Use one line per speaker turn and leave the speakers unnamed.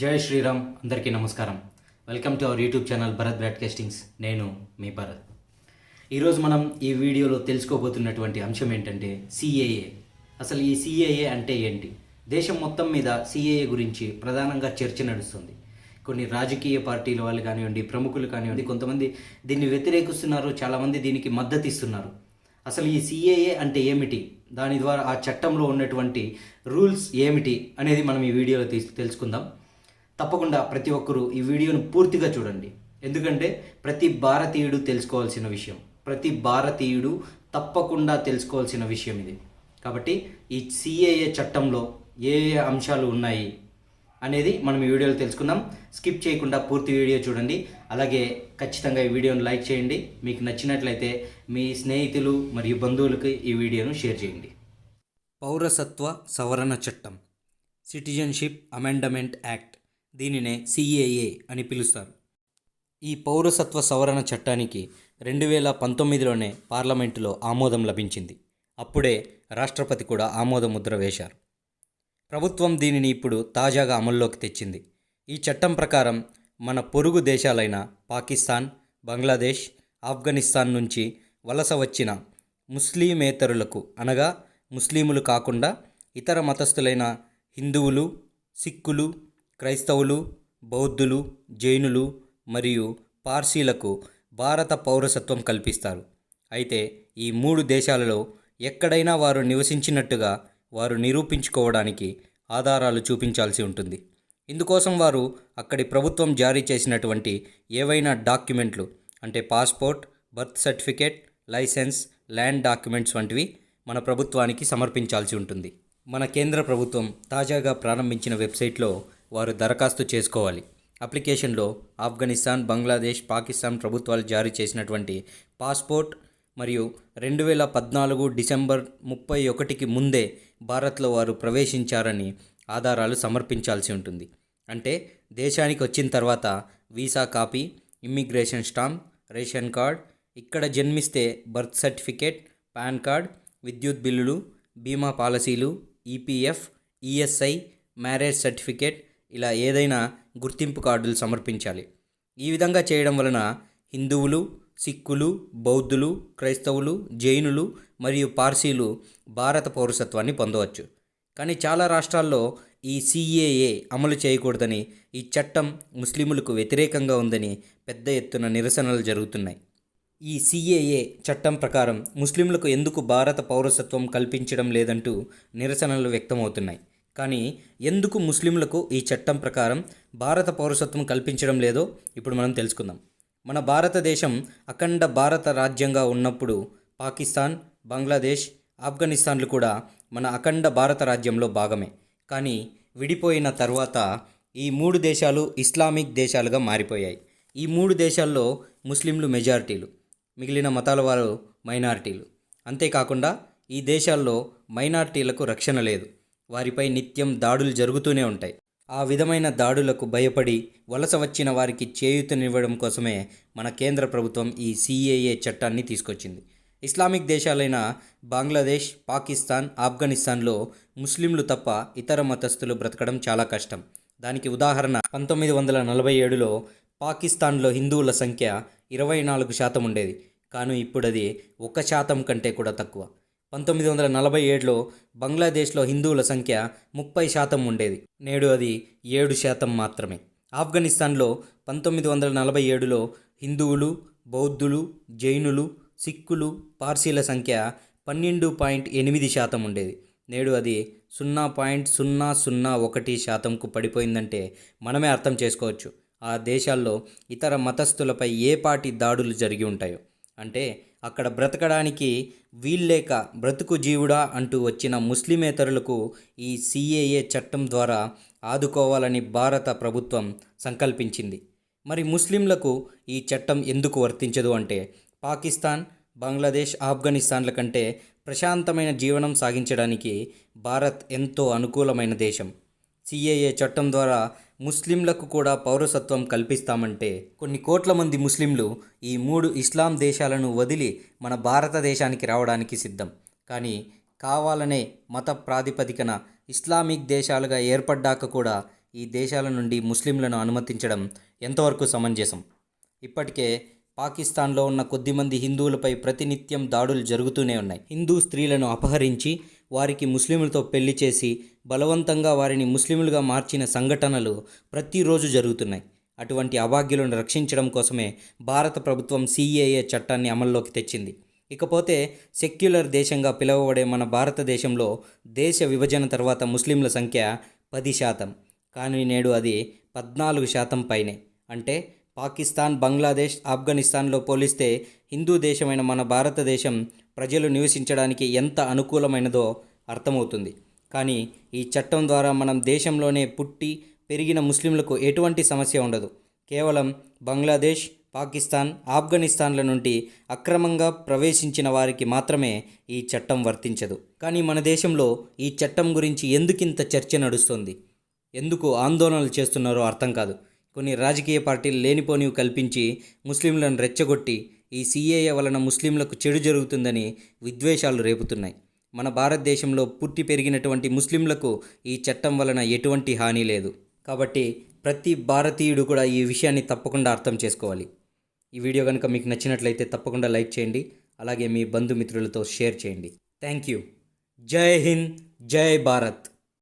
జై శ్రీరామ్ అందరికీ నమస్కారం. Welcome to our YouTube channel Bharat broadcastings నేను మీ భరత్ ఈరోజు మనం ఈ వీడియోలో తెలుసుకోబోతున్నటువంటి అంశం ఏంటంటే సిఏఏ అసలు ఈ సిఏఏ అంటే ఏంటి? దేశం మొత్తం మీద సిఏఏ గురించి ప్రధానంగా చర్చ నడుస్తుంది. కొన్ని రాజకీయ పార్టీల వాళ్ళు కానివ్వండి ప్రముఖులు కానివ్వండి కొంతమంది దీన్ని వ్యతిరేకిస్తున్నారు చాలామంది దీనికి మద్దతు ఇస్తున్నారు. అసలు ఈ సిఏఏ అంటే ఏమిటి? దాని ద్వారా ఆ చట్టంలో ఉన్నటువంటి రూల్స్ ఏమిటి? అనేది మనం ఈ వీడియోలో తెలుసుకుందాం. తప్పకుండా ప్రతి ఒక్కరూ ఈ వీడియోను పూర్తిగా చూడండి. ఎందుకంటే ప్రతి భారతీయుడు తెలుసుకోవాల్సిన విషయం. ప్రతి భారతీయుడు తప్పకుండా తెలుసుకోవాల్సిన విషయం ఇది. కాబట్టి ఈ సిఏఏ చట్టంలో ఏ ఏ అంశాలు ఉన్నాయి అనేది మనం ఈ వీడియోలో తెలుసుకుందాం. స్కిప్ చేయకుండా పూర్తి వీడియో చూడండి. అలాగే ఖచ్చితంగా ఈ వీడియోను లైక్ చేయండి. మీకు నచ్చినట్లయితే మీ స్నేహితులు మరియు బంధువులకు ఈ వీడియోను షేర్ చేయండి. పౌరసత్వ సవరణ చట్టం. Citizenship amendment act. దీనినే సిఏఏ అని పిలుస్తారు. ఈ పౌరసత్వ సవరణ చట్టానికి రెండు వేల పంతొమ్మిదిలోనే పార్లమెంటులో ఆమోదం లభించింది. అప్పుడే రాష్ట్రపతి కూడా ఆమోద ముద్ర వేశారు. ప్రభుత్వం దీనిని ఇప్పుడు తాజాగా అమల్లోకి తెచ్చింది. ఈ చట్టం ప్రకారం మన పొరుగు దేశాలైన పాకిస్తాన్ బంగ్లాదేశ్ ఆఫ్ఘనిస్తాన్ నుంచి వలస వచ్చిన ముస్లిమేతరులకు అనగా ముస్లిములు కాకుండా ఇతర మతస్థులైన హిందువులు సిక్కులు క్రైస్తవులు బౌద్ధులు జైనులు మరియు పార్సీలకు భారత పౌరసత్వం కల్పిస్తారు. అయితే ఈ మూడు దేశాలలో ఎక్కడైనా వారు నివసించినట్టుగా వారు నిరూపించుకోవడానికి ఆధారాలు చూపించాల్సి ఉంటుంది. ఇందుకోసం వారు అక్కడి ప్రభుత్వం జారీ చేసినటువంటి ఏవైనా డాక్యుమెంట్లు అంటే passport birth certificate licence land documents వంటివి మన ప్రభుత్వానికి సమర్పించాల్సి ఉంటుంది. మన కేంద్ర ప్రభుత్వం తాజాగా ప్రారంభించిన వెబ్సైట్లో వారు దరఖాస్తు చేసుకోవాలి. అప్లికేషన్లో ఆఫ్ఘనిస్తాన్ బంగ్లాదేశ్ పాకిస్తాన్ ప్రభుత్వాలు జారీ చేసినటువంటి పాస్పోర్ట్ మరియు రెండు వేల పద్నాలుగు డిసెంబర్ ముప్పై ఒకటికి ముందే భారత్లో వారు ప్రవేశించారని ఆధారాలు సమర్పించాల్సి ఉంటుంది. అంటే దేశానికి వచ్చిన తర్వాత visa copy immigration stamp ration card ఇక్కడ జన్మిస్తే బర్త్ సర్టిఫికేట్ పాన్ కార్డ్ విద్యుత్ బిల్లులు బీమా పాలసీలు ఈపీఎఫ్ ఈఎస్ఐ మ్యారేజ్ సర్టిఫికేట్ ఇలా ఏదైనా గుర్తింపు కార్డులు సమర్పించాలి. ఈ విధంగా చేయడం వలన హిందువులు సిక్కులు బౌద్ధులు క్రైస్తవులు జైనులు మరియు పార్సీలు భారత పౌరసత్వాన్ని పొందవచ్చు. కానీ చాలా రాష్ట్రాల్లో ఈ సిఏఏ అమలు చేయకూడదని ఈ చట్టం ముస్లిములకు వ్యతిరేకంగా ఉందని పెద్ద ఎత్తున నిరసనలు జరుగుతున్నాయి. ఈ సిఏఏ చట్టం ప్రకారం ముస్లింలకు ఎందుకు భారత పౌరసత్వం కల్పించడం లేదంటూ నిరసనలు వ్యక్తమవుతున్నాయి. కానీ ఎందుకు ముస్లింలకు ఈ చట్టం ప్రకారం భారత పౌరసత్వం కల్పించడం లేదో ఇప్పుడు మనం తెలుసుకుందాం. మన భారతదేశం అఖండ భారత రాజ్యంగా ఉన్నప్పుడు పాకిస్తాన్ బంగ్లాదేశ్ ఆఫ్ఘనిస్తాన్లు కూడా మన అఖండ భారత రాజ్యంలో భాగమే. కానీ విడిపోయిన తర్వాత ఈ మూడు దేశాలు ఇస్లామిక్ దేశాలుగా మారిపోయాయి. ఈ మూడు దేశాల్లో ముస్లింలు మెజారిటీలు మిగిలిన మతాల వారు మైనారిటీలు. అంతేకాకుండా ఈ దేశాల్లో మైనారిటీలకు రక్షణ లేదు. వారిపై నిత్యం దాడులు జరుగుతూనే ఉంటాయి. ఆ విధమైన దాడులకు భయపడి వలస వచ్చిన వారికి చేయూతనివ్వడం కోసమే మన కేంద్ర ప్రభుత్వం ఈ సిఏఏ చట్టాన్ని తీసుకొచ్చింది. ఇస్లామిక్ దేశాలైన బంగ్లాదేశ్ పాకిస్తాన్ ఆఫ్ఘనిస్తాన్లో ముస్లింలు తప్ప ఇతర మతస్థులు బ్రతకడం చాలా కష్టం. దానికి ఉదాహరణ పంతొమ్మిది వందల నలభై ఏడులో పాకిస్తాన్లో హిందువుల సంఖ్య ఇరవై నాలుగు శాతం ఉండేది. కానీ ఇప్పుడు అది ఒక శాతం కంటే కూడా తక్కువ. పంతొమ్మిది వందల నలభై ఏడులో బంగ్లాదేశ్లో హిందువుల సంఖ్య ముప్పై శాతం ఉండేది. నేడు అది ఏడు శాతం మాత్రమే. ఆఫ్ఘనిస్తాన్లో పంతొమ్మిది వందల నలభై ఏడులో హిందువులు బౌద్ధులు జైనులు సిక్కులు పార్సీల సంఖ్య పన్నెండు పాయింట్ ఎనిమిది శాతం ఉండేది. నేడు అది సున్నా పాయింట్ సున్నా సున్నా ఒకటి శాతంకు పడిపోయిందంటే మనమే అర్థం చేసుకోవచ్చు. ఆ దేశాల్లో ఇతర మతస్థులపై ఏ పాటి దాడులు జరిగి ఉంటాయో. అంటే అక్కడ బ్రతకడానికి వీల్లేక బ్రతుకు జీవుడా అంటూ వచ్చిన ముస్లిమేతరులకు ఈ సిఏఏ చట్టం ద్వారా ఆదుకోవాలని భారత ప్రభుత్వం సంకల్పించింది. మరి ముస్లింలకు ఈ చట్టం ఎందుకు వర్తించదు అంటే పాకిస్తాన్ బంగ్లాదేశ్ ఆఫ్ఘనిస్తాన్ల కంటే ప్రశాంతమైన జీవనం సాగించడానికి భారత్ ఎంతో అనుకూలమైన దేశం. సిఏఏ చట్టం ద్వారా ముస్లింలకు కూడా పౌరసత్వం కల్పిస్తామంటే కొన్ని కోట్ల మంది ముస్లింలు ఈ మూడు ఇస్లాం దేశాలను వదిలి మన భారతదేశానికి రావడానికి సిద్ధం. కానీ కావాలనే మత ప్రాతిపదికన ఇస్లామిక్ దేశాలుగా ఏర్పడ్డాక కూడా ఈ దేశాల నుండి ముస్లింలను అనుమతించడం ఎంతవరకు సమంజసం? ఇప్పటికే పాకిస్తాన్లో ఉన్న కొద్దిమంది హిందువులపై ప్రతినిత్యం దాడులు జరుగుతూనే ఉన్నాయి. హిందూ స్త్రీలను అపహరించి వారికి ముస్లింలతో పెళ్ళి చేసి బలవంతంగా వారిని ముస్లింలుగా మార్చిన సంఘటనలు ప్రతిరోజు జరుగుతున్నాయి. అటువంటి అభాగ్యులను రక్షించడం కోసమే భారత ప్రభుత్వం సిఏఏ చట్టాన్ని అమల్లోకి తెచ్చింది. ఇకపోతే సెక్యులర్ దేశంగా పిలువబడే మన భారతదేశంలో దేశ విభజన తర్వాత ముస్లింల సంఖ్య పది శాతం. కానీ నేడు అది పద్నాలుగు శాతం పైనే. అంటే పాకిస్తాన్ బంగ్లాదేశ్ ఆఫ్ఘనిస్తాన్లో పోలిస్తే హిందూ దేశమైన మన భారతదేశం ప్రజలు నివసించడానికి ఎంత అనుకూలమైనదో అర్థమవుతుంది. కానీ ఈ చట్టం ద్వారా మనం దేశంలోనే పుట్టి పెరిగిన ముస్లింలకు ఎటువంటి సమస్య ఉండదు. కేవలం బంగ్లాదేశ్ పాకిస్తాన్ ఆఫ్ఘనిస్తాన్ల నుండి అక్రమంగా ప్రవేశించిన వారికి మాత్రమే ఈ చట్టం వర్తించదు. కానీ మన దేశంలో ఈ చట్టం గురించి ఎందుకింత చర్చ నడుస్తుంది? ఎందుకు ఆందోళనలు చేస్తున్నారో అర్థం కాదు. కొన్ని రాజకీయ పార్టీలు లేనిపోనివి కల్పించి ముస్లింలను రెచ్చగొట్టి ఈ సీఏఏ వలన ముస్లింలకు చెడు జరుగుతుందని విద్వేషాలు రేపుతున్నాయి. మన భారతదేశంలో పుట్టి పెరిగినటువంటి ముస్లింలకు ఈ చట్టం వలన ఎటువంటి హాని లేదు. కాబట్టి ప్రతి భారతీయుడు కూడా ఈ విషయాన్ని తప్పకుండా అర్థం చేసుకోవాలి. ఈ వీడియో కనుక మీకు నచ్చినట్లయితే తప్పకుండా లైక్ చేయండి. అలాగే మీ బంధుమిత్రులతో షేర్ చేయండి. Thank you. జై హింద్ జై భారత్.